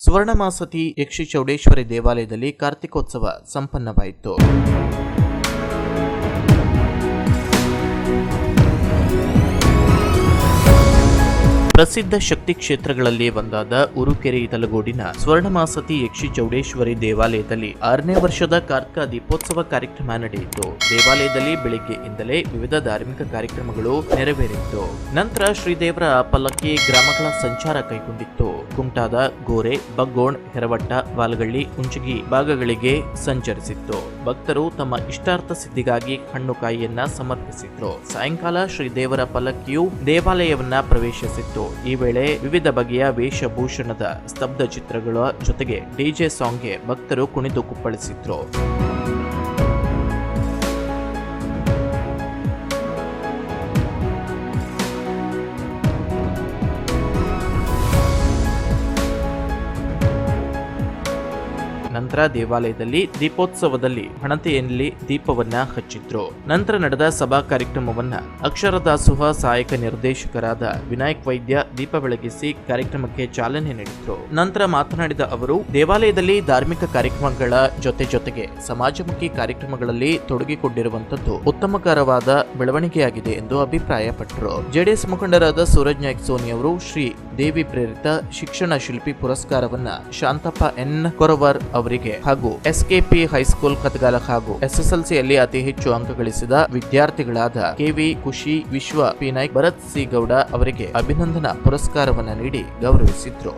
ಸುವರ್ಣಮಾಸತಿ ಯಕ್ಷಿ ಚೌಡೇಶ್ವರಿ ದೇವಾಲಯದಲ್ಲಿ ಕಾರ್ತಿಕೋತ್ಸವ ಸಂಪನ್ನವಾಯಿತು. ಪ್ರಸಿದ್ಧ ಶಕ್ತಿ ಕ್ಷೇತ್ರಗಳಲ್ಲಿ ಒಂದಾದ ಉರುಕೆರೆ ತಲಗೋಡಿನ ಸ್ವರ್ಣಮಾಸತಿ ಯಕ್ಷಿ ಚೌಡೇಶ್ವರಿ ದೇವಾಲಯದಲ್ಲಿ ಆರನೇ ವರ್ಷದ ಕಾರ್ತಿಕ ದೀಪೋತ್ಸವ ಕಾರ್ಯಕ್ರಮ ನಡೆಯಿತು. ದೇವಾಲಯದಲ್ಲಿ ಬೆಳಿಗ್ಗೆಯಿಂದಲೇ ವಿವಿಧ ಧಾರ್ಮಿಕ ಕಾರ್ಯಕ್ರಮಗಳು ನೆರವೇರಿತ್ತು ನಂತರ ಶ್ರೀದೇವರ ಪಲ್ಲಕ್ಕಿ ಗ್ರಾಮಗಳ ಸಂಚಾರ ಕೈಗೊಂಡಿತ್ತು. ಕುಮಟಾದ, ಗೋರೆ, ಬಗ್ಗೋಣ್, ಹೆರವಟ್ಟ, ವಾಲಗಳ್ಳಿ, ಉಂಚಗಿ ಭಾಗಗಳಿಗೆ ಸಂಚರಿಸಿತ್ತು. ಭಕ್ತರು ತಮ್ಮ ಇಷ್ಟಾರ್ಥ ಸಿದ್ಧಿಗಾಗಿ ಹಣ್ಣುಕಾಯಿಯನ್ನ ಸಮರ್ಪಿಸಿದ್ರು. ಸಾಯಂಕಾಲ ಶ್ರೀದೇವರ ಪಲ್ಲಕ್ಕಿಯು ದೇವಾಲಯವನ್ನ ಪ್ರವೇಶಿಸಿತ್ತು. ಈ ವೇಳೆ ವಿವಿಧ ಬಗೆಯ ವೇಷಭೂಷಣದ ಸ್ತಬ್ಧ ಚಿತ್ರಗಳ ಜೊತೆಗೆ ಡಿಜೆ ಸಾಂಗ್ಗೆ ಭಕ್ತರು ಕುಣಿದು ಕುಪ್ಪಳಿಸಿದ್ರು. ನಂತರ ದೇವಾಲಯದಲ್ಲಿ ದೀಪೋತ್ಸವದಲ್ಲಿ ಹಣತೆಯಲ್ಲಿ ದೀಪವನ್ನ ಹಚ್ಚಿದ್ರು. ನಂತರ ನಡೆದ ಸಭಾ ಕಾರ್ಯಕ್ರಮವನ್ನ ಅಕ್ಷರ ದಾಸೋಹ ಸಹಾಯಕ ನಿರ್ದೇಶಕರಾದ ವಿನಾಯಕ್ ವೈದ್ಯ ದೀಪ ಬೆಳಗಿಸಿ ಕಾರ್ಯಕ್ರಮಕ್ಕೆ ಚಾಲನೆ ನೀಡಿದ್ರು. ನಂತರ ಮಾತನಾಡಿದ ಅವರು, ದೇವಾಲಯದಲ್ಲಿ ಧಾರ್ಮಿಕ ಕಾರ್ಯಕ್ರಮಗಳ ಜೊತೆ ಜೊತೆಗೆ ಸಮಾಜಮುಖಿ ಕಾರ್ಯಕ್ರಮಗಳಲ್ಲಿ ತೊಡಗಿಕೊಂಡಿರುವಂತದ್ದು ಉತ್ತಮಕರವಾದ ಬೆಳವಣಿಗೆಯಾಗಿದೆ ಎಂದು ಅಭಿಪ್ರಾಯಪಟ್ಟರು. ಜೆಡಿಎಸ್ ಮುಖಂಡರಾದ ಸೂರಜ್ ನಾಯ್ಕ ಸೋನಿ ಅವರು ಶ್ರೀ ದೇವಿ ಪ್ರೇರಿತ ಶಿಕ್ಷಣ ಶಿಲ್ಪಿ ಪುರಸ್ಕಾರವನ್ನ ಶಾಂತಪ್ಪ ಎನ್ ಕೊರವರ್ ಅವರಿಗೆ ಹಾಗೂ ಎಸ್ಕೆಪಿ ಹೈಸ್ಕೂಲ್ ಕತ್ಗಾಲ ಹಾಗೂ ಎಸ್ಎಸ್ಎಲ್ಸಿಯಲ್ಲಿ ಅತಿ ಹೆಚ್ಚು ಅಂಕ ಗಳಿಸಿದ ವಿದ್ಯಾರ್ಥಿಗಳಾದ K V Khushi, Vishwa, P. Naik, Bharat C. Gowda ಅವರಿಗೆ ಅಭಿನಂದನಾ ಪುರಸ್ಕಾರವನ್ನು ನೀಡಿ ಗೌರವಿಸಿದ್ರು.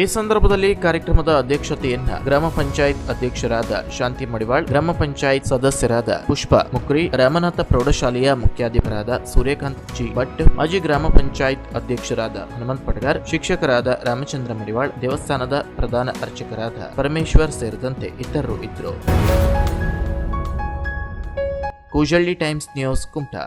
ಈ ಸಂದರ್ಭದಲ್ಲಿ ಕಾರ್ಯಕ್ರಮದ ಅಧ್ಯಕ್ಷತೆಯನ್ನ ಗ್ರಾಮ ಪಂಚಾಯತ್ ಅಧ್ಯಕ್ಷರಾದ ಶಾಂತಿ ಮಡಿವಾಳ್, ಗ್ರಾಮ ಪಂಚಾಯತ್ ಸದಸ್ಯರಾದ ಪುಷ್ಪ ಮುಕ್ರಿ, ರಾಮನಾಥ ಪ್ರೌಢಶಾಲೆಯ ಮುಖ್ಯಾಧಿಪರಾದ ಸೂರ್ಯಕಾಂತ್ ಜಿ ಭಟ್, ಮಾಜಿ ಗ್ರಾಮ ಪಂಚಾಯತ್ ಅಧ್ಯಕ್ಷರಾದ ಹನುಮಂತ್ ಪಟಗಾರ್, ಶಿಕ್ಷಕರಾದ ರಾಮಚಂದ್ರ ಮಡಿವಾಳ್, ದೇವಸ್ಥಾನದ ಪ್ರಧಾನ ಅರ್ಚಕರಾದ ಪರಮೇಶ್ವರ್ ಸೇರಿದಂತೆ ಇತರರು ಇದ್ದರು. Koojalli Times News Kumta.